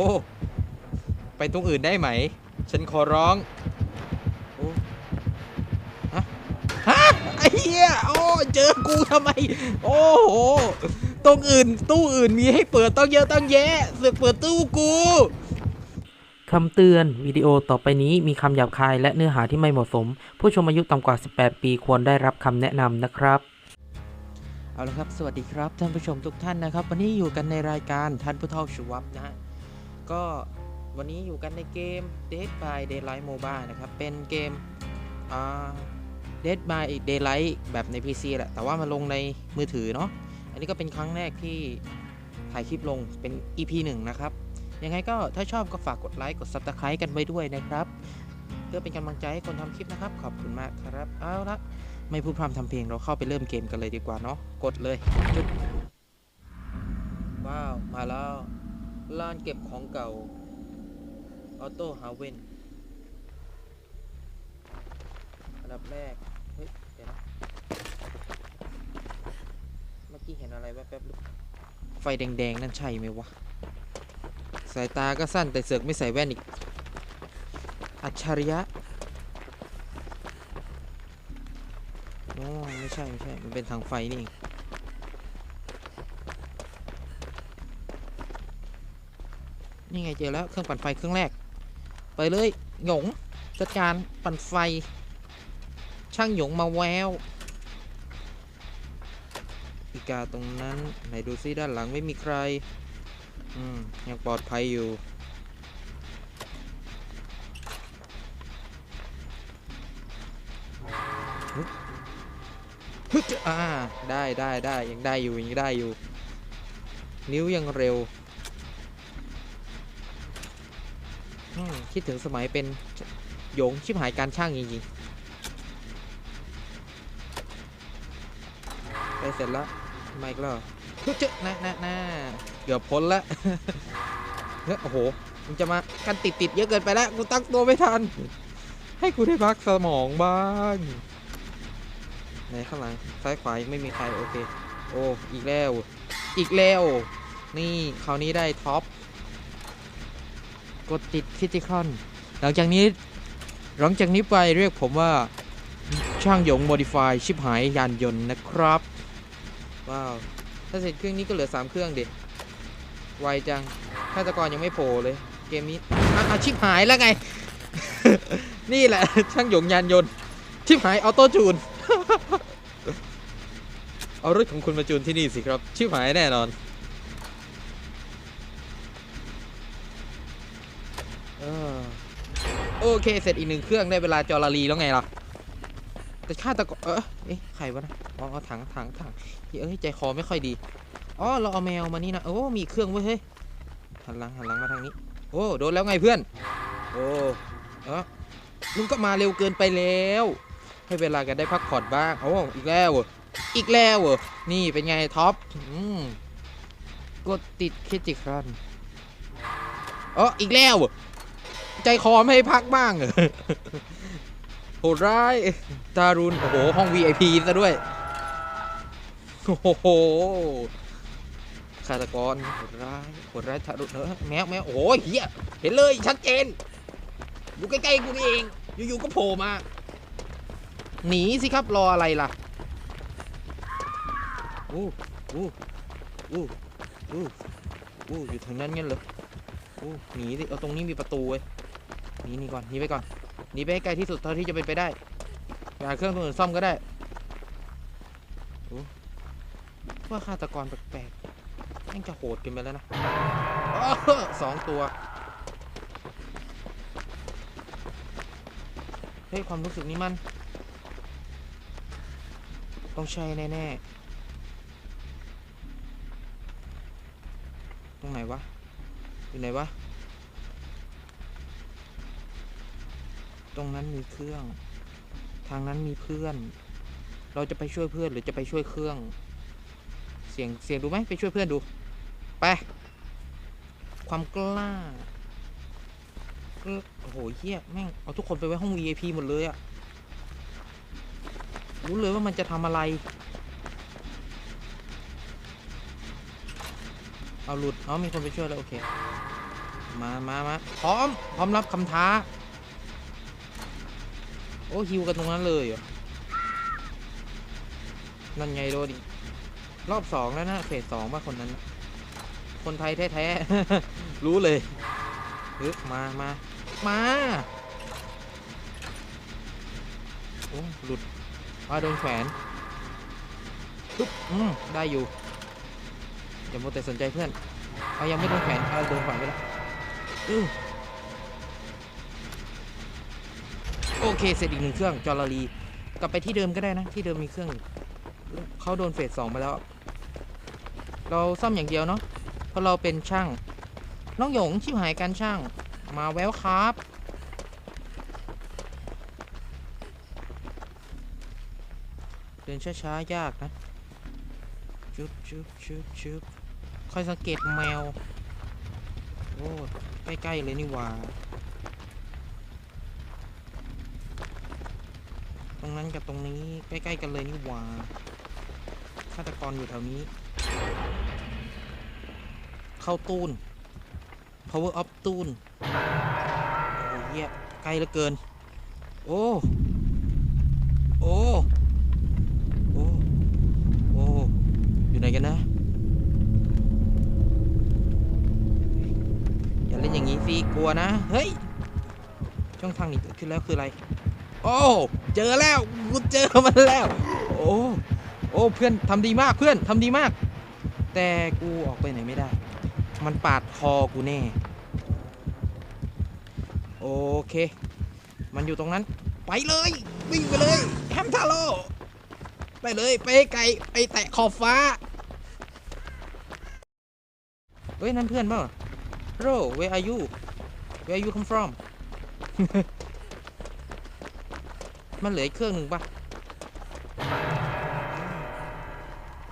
อ้ไปตรงอื่นได้ไหม ฉันขอร้องโอ้ฮะฮะไอ้เหี้ยโอ้เจอกูทำไม โอ้โหตรงอื่น ตู้อื่นมีให้เปิดต้องเยอะต้องแยะเสือกเปิดตู้กูคำเตือนวิดีโอต่อไปนี้มีคำหยาบคายและเนื้อหาที่ไม่เหมาะสม ผู้ชมอายุต่ำกว่า 18 ปีควรได้รับคำแนะนำนะครับ เอาละครับ สวัสดีครับ ท่านผู้ชมทุกท่านนะครับ วันนี้อยู่กันในรายการท่านผู้เฒ่าชูวับนะฮะ ก็วันนี้อยู่กันในเกม Dead by Daylight Mobile นะครับ เป็นเกม Dead by Daylight แบบใน PC แหละ แต่ว่ามาลงในมือถือเนาะ อันนี้ก็เป็นครั้งแรกที่ถ่ายคลิปลงเป็น EP 1 นะครับ ยังไงก็ถ้าชอบก็ฝากกดไลค์ กด Subscribe กันไว้ด้วยนะครับ เพื่อเป็นกำลังใจให้คนทำคลิปนะครับ ขอบคุณมากครับ เอาละไม่พูดพร่ำทำเพลงเราเข้าไปเริ่มเกมกันเลยดีกว่าเนาะ กดเลยจุดว้าว มาแล้ว ลานเก็บของเก่า ออโต้ฮาเวนอันดับแรก เฮ้ย เดี๋ยวนะ เมื่อกี้เห็นอะไรแวบๆไฟแดง ๆ นั่นใช่ไหมวะ สายตาก็สั้นแต่เสือกไม่ใส่แว่นอีก อัจฉริยะโอ้ไม่ใช่ ไม่ใช่ มันเป็นทางไฟนี่เอง นี่ไงเจอแล้วเครื่องปั่นไฟเครื่องแรก ไปเลยหยงจัดการปั่นไฟ ช่างหยงมาแววอีกาตรงนั้นไหนดูซิด้านหลังไม่มีใคร อืม ยังปลอดภัยอยู่ฮึดอ่า ได้ได้ได้ยังได้อยู่ยังได้อยู่ นิ้วยังเร็วอืม คิดถึงสมัยเป็นโยงชิบหายการช่างจริงๆไปเสร็จแล้วไมาอีกแล้วฮึดเจ๊นะนะนะเกือบพ้นละเฮ้ยโอ้โหมึงจะมากันติดติดๆเยอะเกินไปแล้วกูตั้งตัวไม่ทัน ให้กูได้พักสมองบ้างไหนข้างหลังซ้ายขวายังไม่มีใครโอเค โอ้อีกแล้ว อีกแล้ว นี่คราวนี้ได้ท็อป กดติดคิติคอนหลังจากนี้หลังจากนี้ไปเรียกผมว่าช่างหยงโมดิฟายชิบหายยานยนต์นะครับว้าวถ้าเสร็จเครื่องนี้ก็เหลือ 3 เครื่องเด็ไวจังฆาตกรยังไม่โผล่เลย เกมนี้อะอะชิบหายแล้วไง นี่แหละ ช่างหยงยานยนต์ ชิบหายออโต้จูน เอารถของคุณมาจูนที่นี่สิครับ ชิบหายแน่นอนเออโอ เคเสร็จอีกหนึ่งเครื่องได้เวลาจอราลีแล้วไงล่ะแต่ฆาตกรเออเอ๊ะใครวะนะอ๋ออ๋อถังถังถังเอ้ยใจคอไม่ค่อยดีอ๋อเราเอาแมวมานี่นะโอ้มีเครื่องเว้ยเฮ้ยหันหลังหันหลังมาทางนี้ โอ้โดนแล้วไงเพื่อน โอ้เออมึงก็มาเร็วเกินไปแล้ว ให้เวลากันได้พักผ่อนบ้างโอ้อีกแล้วอีกแล้วเหรอนี่เป็นไงท็อปอืมกดติดคิดจิครันเอออีกแล้ว ใจคอไม่ให้พักบ้างเหรอโหดร้ายตารุณโอ้โห ห้อง VIP ซะด้วย โอ้โหฆาตกรโหดร้ายโหดร้ายทารุณเออแมวแมวโอ้โหเฮียเห็นเลยชัดเจน อยู่ใกล้ๆกูนี่เอง อยู่ๆก็โผล่มา หนีสิครับรออะไรล่ะอู้อู้อู้อู้อู้อยู่ทางนั้นงั้นเหรออู้หนีสิเอาตรงนี้มีประตูเว้ย หนีหนีก่อนหนีไปก่อนหนีไปให้ไกลที่สุดเท่าที่จะเป็นไปได้อย่าเครื่องตัวอื่นซ่อมก็ได้อู้ว่าฆาตกรแปลกๆแม่งจะโหดเกินไปแล้วนะอ้อสองตัวเฮ้ยความรู้สึกนี้มัน ต้องใช่แน่ๆตรงไหนวะอยู่ไหนวะ ตรงนั้นมีเครื่อง ทางนั้นมีเพื่อน เราจะไปช่วยเพื่อนหรือจะไปช่วยเครื่อง เสียงเสียงดูไหมไปช่วยเพื่อนดู ไป ความกล้าโอ้โหเฮียแม่งเอาทุกคนไปไว้ห้อง VIP หมดเลยอะรู้เลยว่ามันจะทำอะไร เอาหลุด เอามีคนไปช่วยแล้ว โอเค มามามาพร้อม พร้อมรับคำท้า โอ้ฮิวกันตรงนั้นเลยเหรอ นั่นไงโดดิรอบสองแล้วนะเฟสสองว่าคนนั้น คนไทยแท้ๆ รู้เลยเฮ้ยมามามาโอ้หลุดว่าโดนแขวนปุ๊บอืมได้อยู่อย่ามัวแต่สนใจเพื่อนเอายังไม่โดนแขวนเอาโดนแขวนไปแล้วอือ โอเคเสร็จอีกหนึ่งเครื่องจอร์ลีกลับไปที่เดิมก็ได้นะ ที่เดิมมีเครื่องเขาโดนเฟสสองไปแล้ว เราซ่อมอย่างเดียวเนาะเพราะเราเป็นช่างน้องหยงชิบหายการช่างมาแววครับ เดินช้าๆยากนะชุบชุบชุบชุบคอยสังเกตแมว โอ้ ใกล้ ๆ เลยนี่หว่า รงนั้นกับตรงนี้ใกล้ๆกันเลยนี่หว่าฆาตกรอยู่แถวนี้ เข้าตูน power up ตูนโอ้โหเหี้ยใกล้เหลือเกิน โอ้ โอ้ โอ้ โอ้ อยู่ไหนกันนะ อย่าเล่นอย่างนี้สิ กลัวนะ เฮ้ย ช่องทางนี้เกิดขึ้นแล้วคืออะไร โอ้เจอแล้วกูเจอมันแล้ว โอ้โอ้เพื่อนทำดีมากเพื่อนทำดีมาก แต่กูออกไปไหนไม่ได้ มันปาดคอกูแน่ โอเค มันอยู่ตรงนั้น ไปเลยวิ่งไปเลยแฮมทาโร่ไปเลยไปไกลไปแตะขอบฟ้าเฮ้ยนั่นเพื่อนเปล่า Bro where are you where you come from มันเหลือเครื่องหนึ่งปะ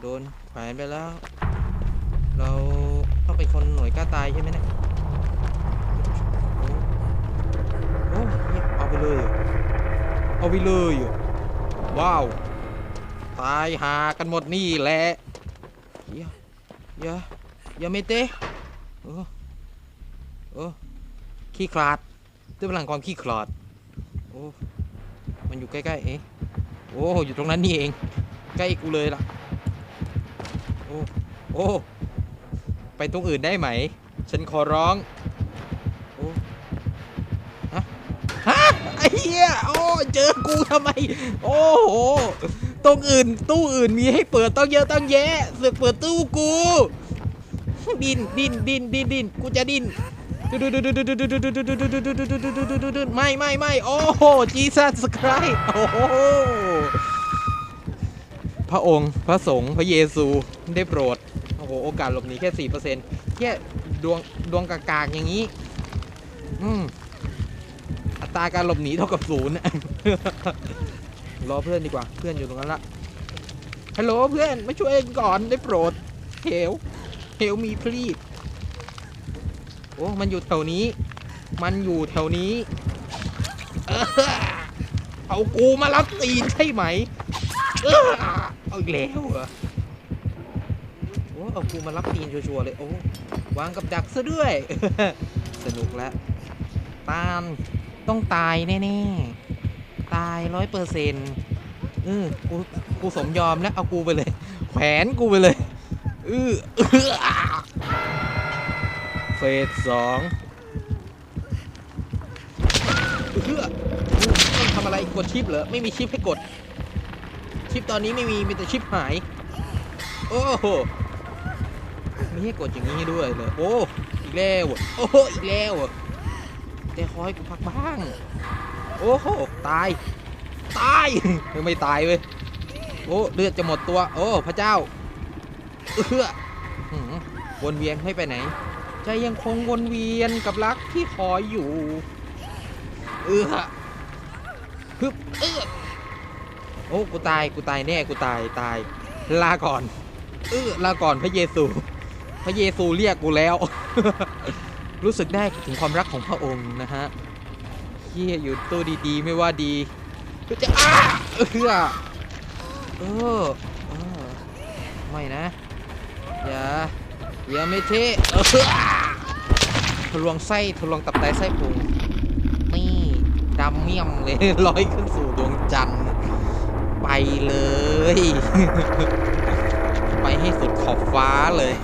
โดนแขวนไปแล้ว เราต้องเป็นคนหน่วยกล้าตายใช่ไหมเนี่ยโอ้โอ้เนี่ยเอาไปเลยเอเอาไปเลยว้าว ตายหากันหมดนี่แหละอย่าอย่าอย่าไม่เตะเออเออขี้ขลาดด้วยพลังความขี้ขลาดโอ้ มันอยู่ใกล้ๆเอ๊ะโอ้อยู่ตรงนั้นนี่เอง ใกล้กูเลยล่ะ โอ้โอ้ไปตรงอื่นได้ไหม ฉันขอร้อง โอ้ฮะฮะไอ้เหี้ยโอ้เจอกูทำไม โอ้โหตรงอื่นตู้อื่นมีให้เปิดต้องเยอะต้องแยะเสือกเปิดตู้กู ดินดินดินดินดินกูจะดิน ไม่ไม่ไม่โอ้โหจีซัสครโอ้โหพระองค์พระสงฆ์พระเยซูได้โปรด โอ้โห โอกาสหลบหนีแค่สี่เปอร์เซ็นต์แค่ดวงดวงกากๆอย่างนี้ อืมอัตราการหลบหนีเท่ากับศูนย์รอเพื่อนดีกว่า เพื่อนอยู่ตรงนั้นละฮัลโหลเพื่อน มาช่วยก่อนได้โปรดเฮลเฮลมีพลีด อ้มันอยู่แถวนี้ มันอยู่แถวนี้เอากูมารับตีนใช่ไหมเออเอาอีกแล้วเหรอโอ้เอากูมารับตีนชัวร์ๆเลยโอ้วางกับดักซะด้วย สนุกแล้วตามต้องตายแน่ๆตายร้อยเปอร์เซ็นต์เออกูกูสมยอมแล้วเอากูไปเลย แขวนกูไปเลยเออ เฟสสองเออต้องทำอะไรกดชิปเหรอ ไม่มีชิปให้กด ชิปตอนนี้ไม่มี มีแต่ชิปหาย โอ้โหมีให้กดอย่างนี้ด้วยเลยโอ้ อีกแล้วโอ้โหอีกแล้วเหรอแต่ขอให้กูพักบ้าง โอ้โห ตาย ตายยังไม่ตายเว้ย โอ้ เลือดจะหมดตัว โอ้ พระเจ้า เออหือวนเวียนไม่ไปไหน ใจยังคงวนเวียนกับรักที่คออยู่ เออฮึบเออโอ้กูตายกูตายแน่กูตายตาย ลาก่อน เออลาก่อนพระเยซู พระเยซูเรียกกูแล้ว รู้สึกได้ถึงความรักของพระองค์นะฮะเฮียอยู่ตัวดีๆ ไม่ว่าดีก็จะอ้าเออเออไม่นะ อย่า อย่าไม่เทเออทะลวงไส้ทะลวงตับไตไส้พุงนี่ดำเมี่ยมเลยลอยขึ้นสู่ดวงจันทร์ไปเลย ไปให้สุดขอบฟ้าเลย